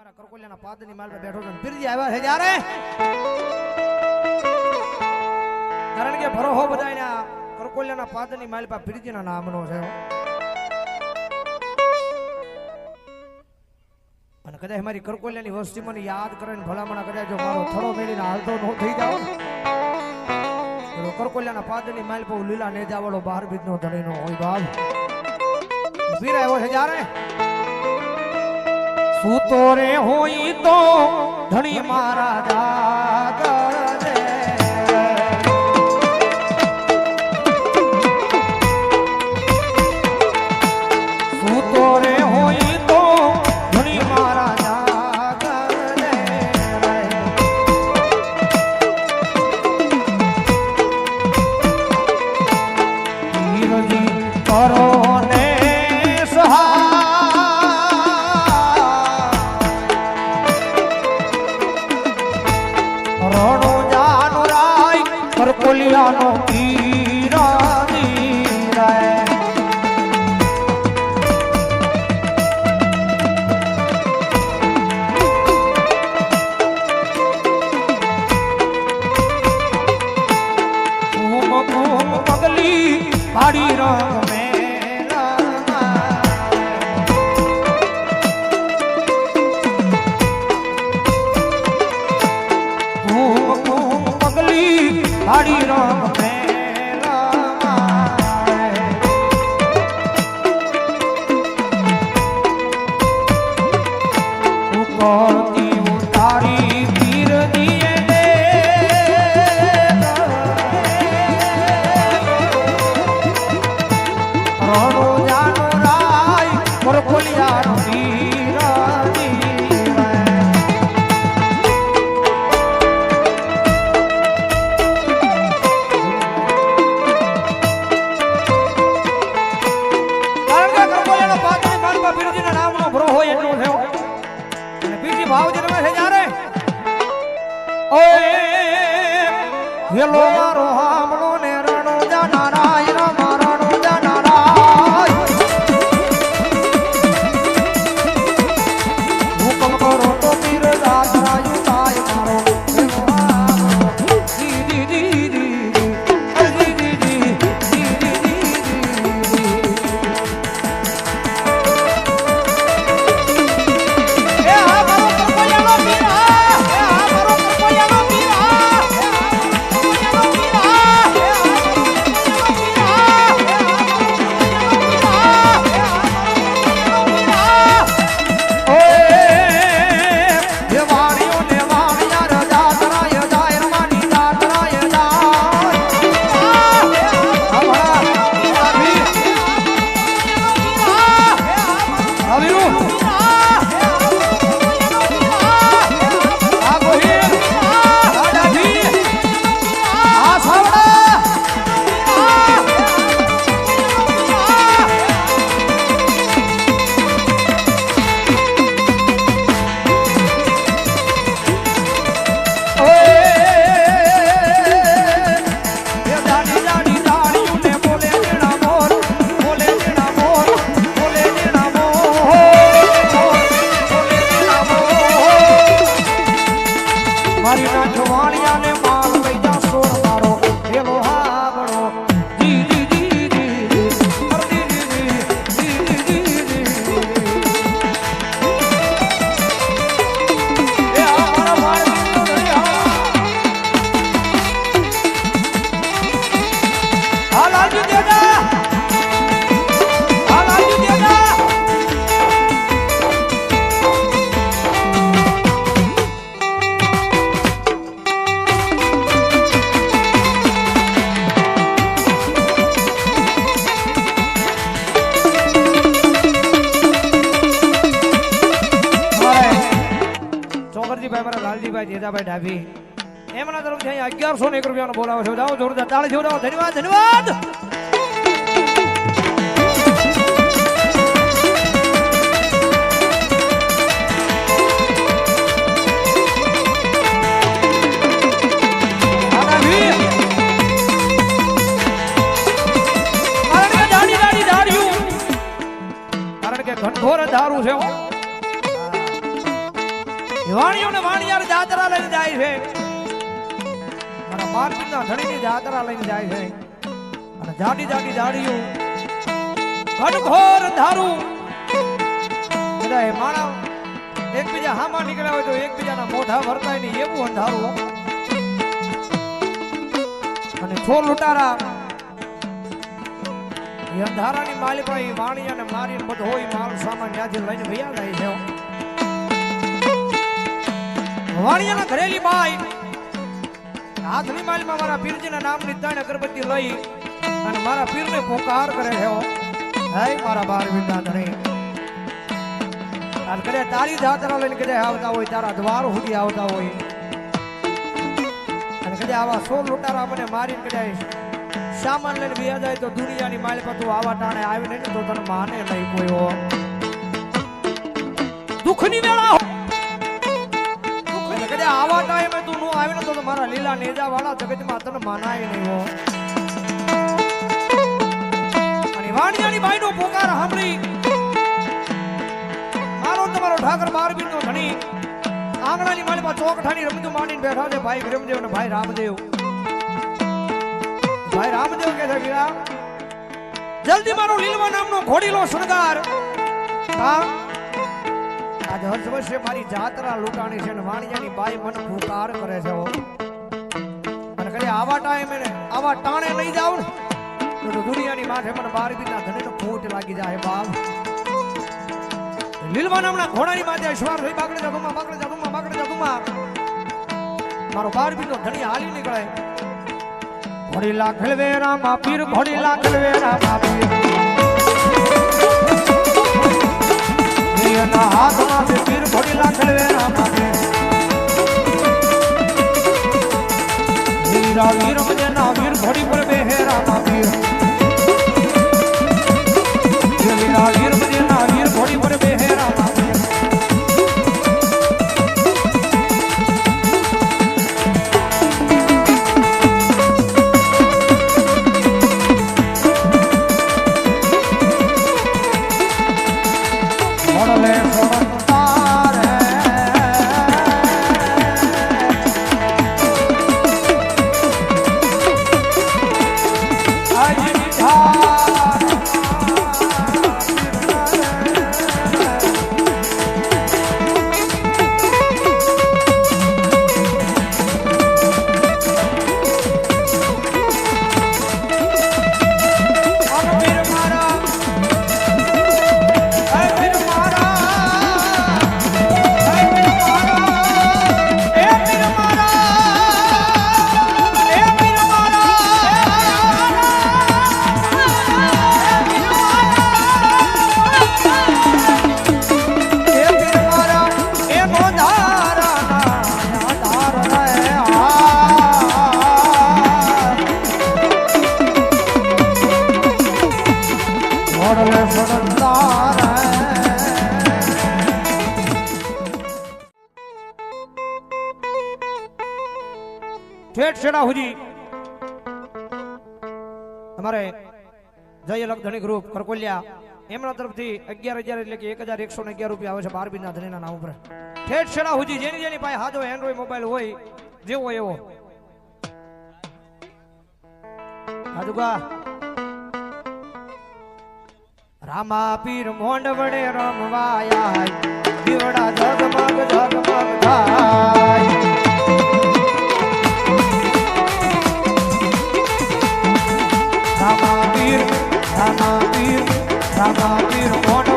અમારા કરકોલિયાના પાદની માલ બેઠો છે. પીરજી આવ્યા છે જ્યારે? કારણ કે ભરોહો બધાને કરકોલિયાના પાદની માલ પા પીરજીના નામનો છે. અને કદાચ મારી કરકોલિયાની વસ્તી મને યાદ કરે ને ભલામણા કદાચ જો મારો થોડો મેળીને હાલતો ન થઈ જાવ કરકોલિયાના પાદની માલ પર લીલા નેજાવાળો બાર બીજનો ધણીનો હોય બાપ. વીરાયો આવ્યો છે જ્યારે? સૂતો રે હોય તો ધણી મારા દાદા. અગિયારસો ને એક રૂપિયાનો બોલાવો છો. જાઓ, જોરદાર તાળી જોડાવો ધન્યવાદ ધન્યવાદ. ઘનઘોર ને વાણિયાર દાદરા લઈને જાય છે. મારા માર્કેટના ધણીની જાત્રા લઈને જાય છે. અને જાડી જાડી જાડીઓ ઘનઘોર ધારું. બધા એ માણા એકબીજા હામાં નીકળ્યા હોય તો એકબીજાના મોઢા ભરતાય નહીં એવું અંધારું અને છોર લૂંટારા. એ અંધારાની માલિકાઈ વાણી અને મારી બધો હોય માલ સામાન ત્યાંથી લઈને ભૈયા જાય છે વાણિયાના ઘરેલી બાઈ હાથની માલમાં મારા પીરજીના નામની ત્રણ અગરબત્તી લઈ અને મારા પીરને પોકાર કરે છે હે. મારા બાર વિંદા ધણી અને કદે તારી જાતરા લઈને કદે આવતા હોય, તારા દ્વાર સુધી આવતા હોય. અને કદાચ આવા સો લૂંટારા મને મારીને કદે સામાન લઈને બે જાય તો દુનિયાની માલ પર તું આવા ટાણે આવી નહીં તો તને માને નહીં કોઈ દુઃખની વેળા ટાઈમે તું નો આવીને તો મારા લીલા નેજા વાળા જગતમાં તને માનાય નહીં હો. અને વાણિયાની બાઈનો પોકાર સાંભળી. મારો ને તમારો ઠાકર બારબીરનો ધણી. આંગણાની માલિપા ચોકઠાની રમતું માંડીને બેઠા છે ભાઈ વિરમદેવ ને ભાઈ રામદેવ. ભાઈ રામદેવ કે છે જલ્દી મારો લીલવા નામનો ઘોડીલો શણગાર. હા? આજ હર્ષ મારી જાત્રા લૂંટાણી છે અને વાણિયાની બાઈ મને પુકાર કરે છે હો. અને કદી આવા ટાઈમે આવા ટાણે લઈ જાવ ને, તો દુનિયાની માથે મને બાર બીના ધણીનો ફૂટ લાગી જાય બાપ. લીલવા નામના ઘોડાની માથે શ્વાર થઈ બાગડે જાદુમાં બાગડે જાદુમાં બાગડે જાદુમાં મારો બાર બીજો ધણી હાલી નીકળે. ઘોડી લાખલ વેરા માં પીર ઘોડી લાખલ વેરા માં પીર વીરના હાથમાં પીર ઘોડી લાખલ વેરા માં પીર વીરા વીર મજેના વીર ઘોડી પર બેહેરા માં ઠેઠ છેડા હુજી અમારે જય અલગ ધણી ગ્રુપ કરકોલિયા એમના તરફથી અગિયાર હજાર એટલે કે એક હજાર એકસો ને અગિયાર રૂપિયા આવે છે બારબીના ધણીના નામ ઉપર. ઠેઠ છેડા હુજી, જેની જેની પાસે હાજો એન્ડ્રોઈડ મોબાઈલ હોય, જેવો એવો. હાજુગા રામા પીર મોંડ વડે રમવાયા દીવડા જગમગ જગમગ થાય. રામા પીર રામા પીર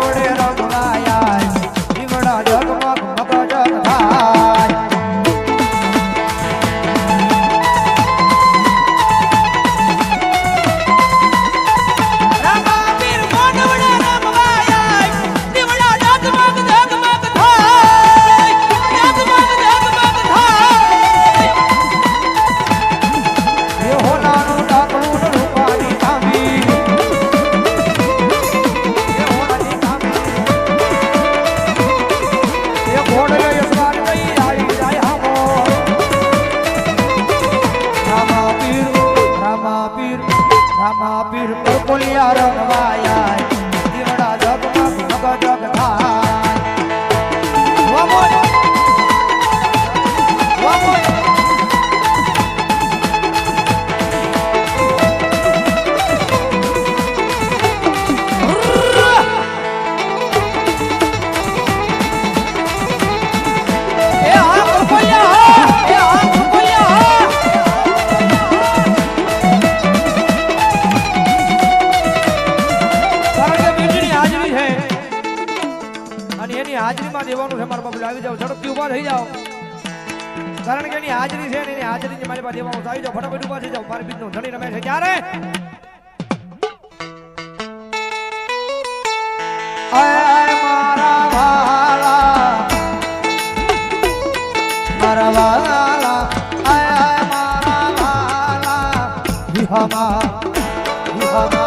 好？你好吗？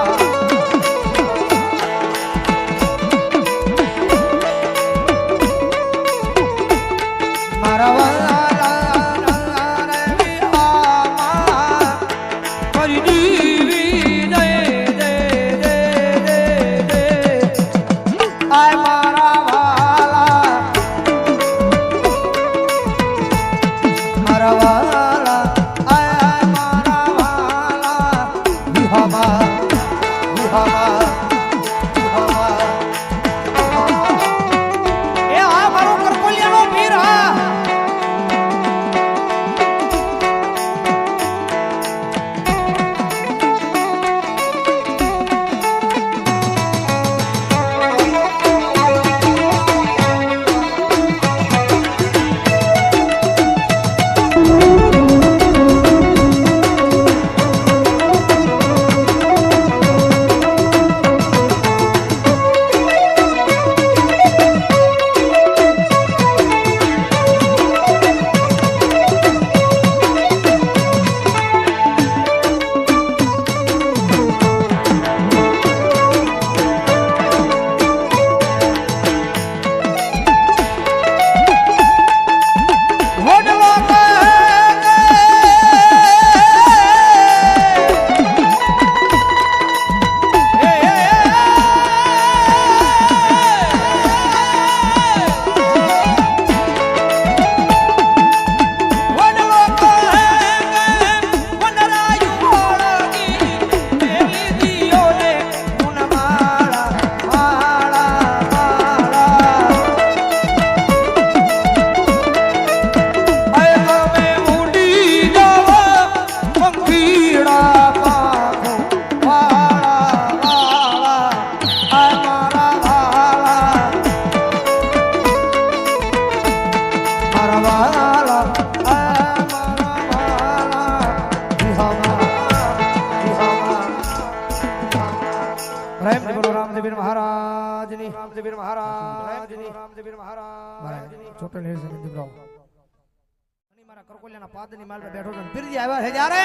કરકોલિયાના પાદની માલમાં બેઠો છું. પીરજી આવ્યા છે જ્યારે?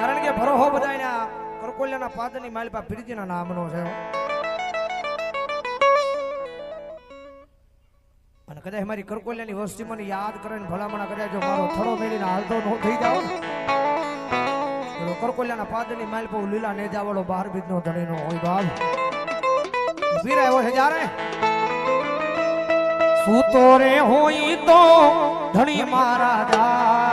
કારણ કે ભરોહો બધાને કરકોલિયાના પાદની માલ પર પીરજીના નામનો છે. અને કદાચ મારી કરકોલિયાની વસ્તી મને યાદ કરે ને ભલામણા કદાચ જો મારો થોડો મેળીને હાલતો ન થઈ જાવ તો કરકોલિયાના પાદની માલ પર લીલા નેજાવાળો બાર બીજનો ધણીનો હોય બાપ. વીર છે જયારે? સૂતો રે હોય તો ધણી મારા દા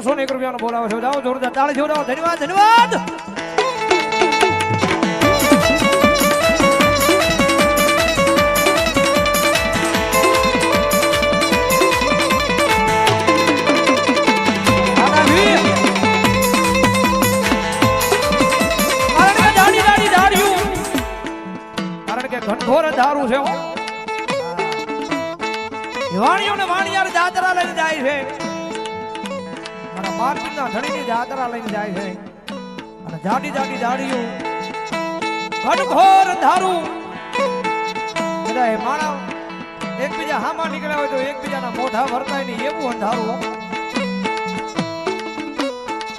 અગિયારસો ને એક રૂપિયાનો બોલાવો છો. જાઓ જોરદાર તાળી જોડાવો ધન્યવાદ ધન્યવાદ. ઘનઘોર દારૂ છે, હો. વાણીઓ ને વાણિયાર દાદરા લઈને જાય છે. મારા માર્કેટના ધણીની જાત્રા લઈને જાય છે અને જાડી જાડી જાડીઓ ઘનઘોર ધારું બધા એ માણસ એકબીજા હામાં નીકળ્યા હોય તો એકબીજાના મોઢા વર્તાય નહીં, એવું અંધારું.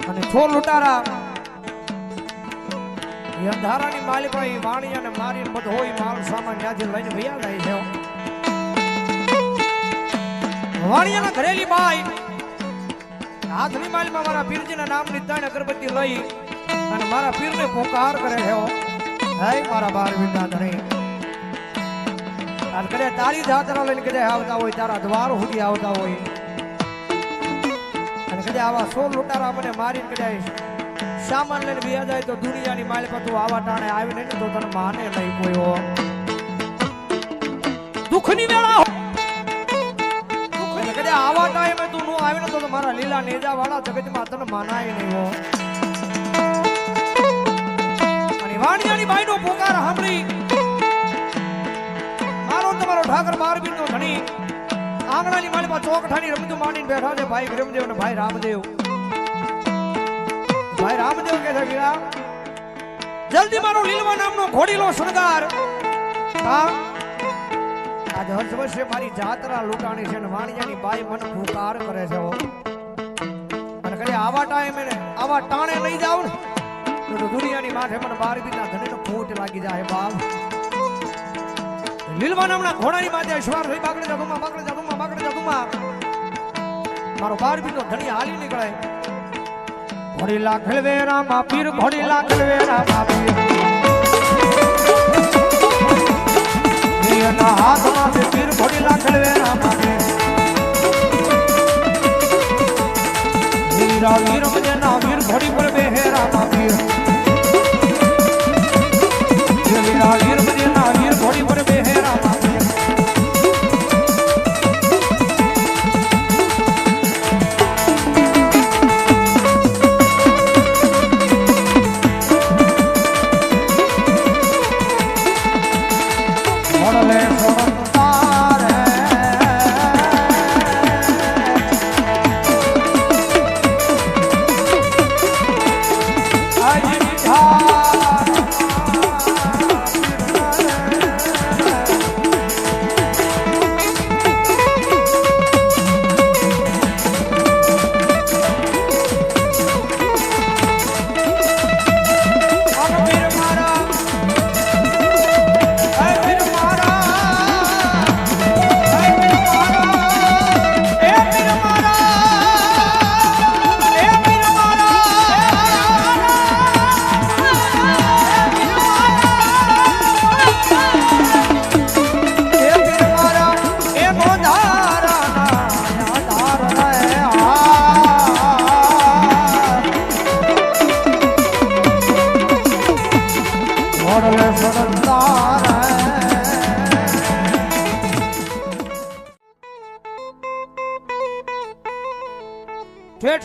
અને છોર લૂંટારા એ અંધારાની માલિકાઈ વાણિયાને મારી બધો માલ સામાન ત્યાંથી લઈને વયા જાય છે. વાણિયાના ઘરેલી બાઈ હાથની માલમાં મારા પીરજીના નામની ત્રણ અગરબત્તી લઈ અને મારા પીરને પોકાર કરે હો. હે મારા બાર વિંદા ધણી. અને કદાચ તારી જાત્રા લઈને કદાચ આવતા હોય, તારા દ્વાર સુધી આવતા હોય. અને કદાચ આવા સો લૂંટારા મને મારી કદાચ સામાન લઈને વ્યા જાય તો દુનિયાની માલ પર તું આવા ટાણે આવી નહીં તો તને માને નહીં કોઈ દુઃખની વેળા આવા ટાઈમે તું નો આવે ને તો મારા લીલા નેજા વાળા જગતમાં તને માનાય નહીં હો. અને વાણિયાની બાઈનો પોકાર સાંભળી. મારો ને તમારો ઠાકર મારબીર નો ધણી. આંગણાની માલીમાં ચોકઠાની રમતું માંડીને બેઠા છે, ભાઈ વિરમદેવ ને ભાઈ રામદેવ. ભાઈ રામદેવ કે છે વીરા જલ્દી મારો લીલવા નામનો ઘોડીલો શણગાર. હા? આજે હર્ષ વર્ષે મારી જાત્રા લૂંટાણી છે વાણિયાની બાઈ મને પુકાર કરે છે. અને કદી આવા ટાઈમે આવા ટાણે લઈ જાવ ને, તો દુનિયાની માથે મને બાર બીના ધણીનો ફૂટ લાગી જાય, બાપ. લીલવા હમણાં ઘોડાની માથે શ્વાર થઈ બાકડે જાદુમાં બાકડે જાદુમાં બાકડે જાદુમાં મારો બાર બીનો ધણી હાલી નીકળે. ઘોડી લાખલ વેરા માં પીર ઘોડી લાખલમાં પીર એના હાથમાં તે પીર ઘોડી લાખલ વેરા માં પીર વીરા વીર મજના વીર ઘોડી પર બેહેરા માં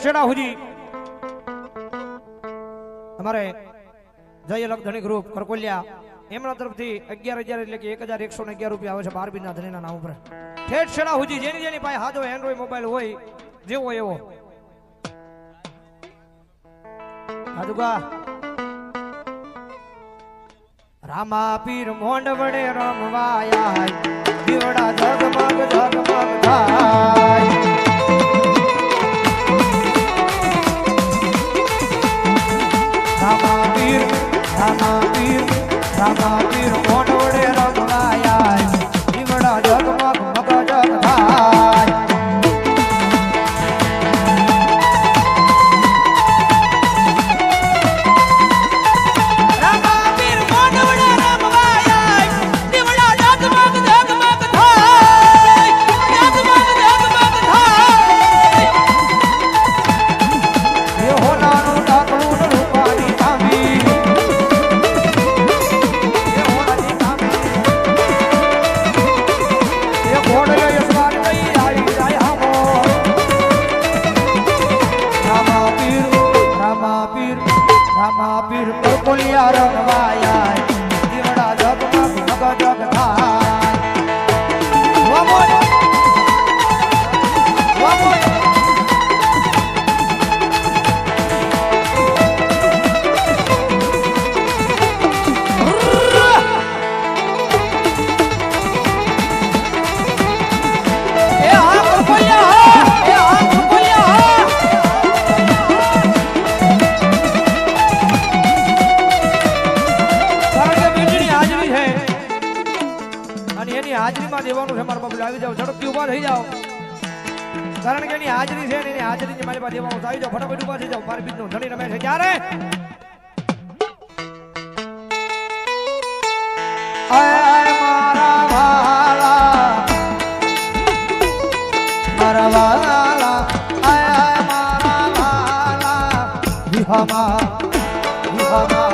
છેડા સુધી અમારે જય લગ્ધણી ગ્રુપ કરકોલિયા એમના તરફથી અગિયાર હજાર એટલે કે એક હજાર એકસો ને અગિયાર રૂપિયા આવે છે બારબીના ધણીના નામ ઉપર. ઠેઠ છેડા સુધી જેની જેની પાસે હાજો એન્ડ્રોઈડ મોબાઈલ હોય, જેવો હોય એવો. હાજુગા. રામા પીર મોંડ વડે રમવાયા દીવડા જગમગ જગમગ થાય. Rabatir, Rabatir, Rabatir. Oh, বিভামা বিভামা